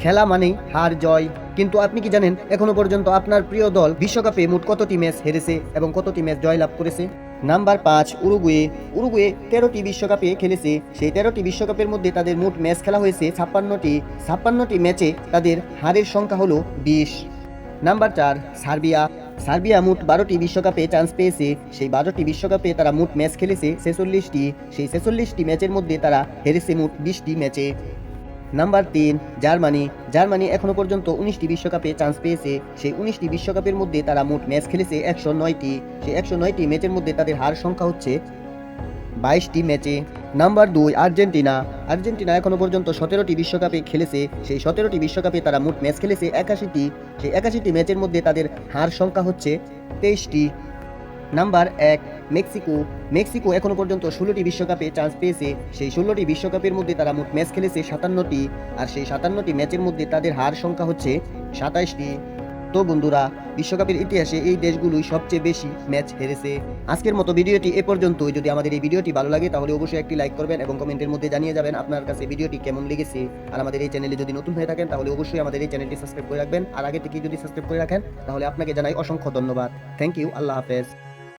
খেলা মানেই হার, জয়। কিন্তু আপনি কি জানেন, এখনও পর্যন্ত আপনার প্রিয় দল বিশ্বকাপে মোট কতটি ম্যাচ হেরেছে এবং কতটি ম্যাচ জয়লাভ করেছে? নাম্বার পাঁচ, উরুগুয়ে। উরুগুয়ে তেরোটি বিশ্বকাপে খেলেছে। সেই তেরোটি বিশ্বকাপের মধ্যে তাদের মোট ম্যাচ খেলা হয়েছে ছাপ্পান্নটি। ছাপ্পান্নটি ম্যাচে তাদের হারের সংখ্যা হলো বিশ। নাম্বার চার, সার্বিয়া। সার্বিয়া মোট বারোটি বিশ্বকাপে চান্স পেয়েছে। সেই বারোটি বিশ্বকাপে তারা মোট ম্যাচ খেলেছে ছেচল্লিশটি। সেই ছেচল্লিশটি ম্যাচের মধ্যে তারা হেরেছে মোট বিশটি ম্যাচে। নাম্বার তিন, জার্মানি। জার্মানি এখনও পর্যন্ত উনিশটি বিশ্বকাপে চান্স পেয়েছে। সেই উনিশটি বিশ্বকাপের মধ্যে তারা মোট ম্যাচ খেলেছে একশো নয়টি। সেই একশো নয়টি ম্যাচের মধ্যে তাদের হার সংখ্যা হচ্ছে বাইশটি ম্যাচে নাম্বার দুই, আর্জেন্টিনা। আর্জেন্টিনা এখনও পর্যন্ত সতেরোটি বিশ্বকাপে খেলেছে। সেই সতেরোটি বিশ্বকাপে তারা মোট ম্যাচ খেলেছে একাশিটি। সেই একাশিটি ম্যাচের মধ্যে তাদের হার সংখ্যা হচ্ছে তেইশটি। নাম্বার এক, মেক্সিকো। মেক্সিকো এখনও পর্যন্ত ষোলোটি বিশ্বকাপে চান্স পেয়েছে। সেই ষোলোটি বিশ্বকাপের মধ্যে তারা মোট ম্যাচ খেলেছে সাতান্নটি। আর সেই সাতান্নটি ম্যাচের মধ্যে তাদের হার সংখ্যা হচ্ছে সাতাইশটি। তো বন্ধুরা, বিশ্বকাপের ইতিহাসে এই দেশগুলোই সবচেয়ে বেশি ম্যাচ হেরেছে। আজকের মতো ভিডিওটি এ পর্যন্তই। যদি আমাদের এই ভিডিওটি ভালো লাগে, তাহলে অবশ্যই একটি লাইক করবেন এবং কমেন্টের মধ্যে জানিয়ে যাবেন আপনার কাছে ভিডিওটি কেমন লেগেছে। আর আমাদের এই চ্যানেলে যদি নতুন হয়ে থাকেন, তাহলে অবশ্যই আমাদের এই চ্যানেলটি সাবস্ক্রাইব করে রাখবেন। আর আগে থেকে যদি সাবস্ক্রাইব করে রাখেন, তাহলে আপনাকে জানাই অসংখ্য ধন্যবাদ। থ্যাংক ইউ আল্লাহ হাফেজ।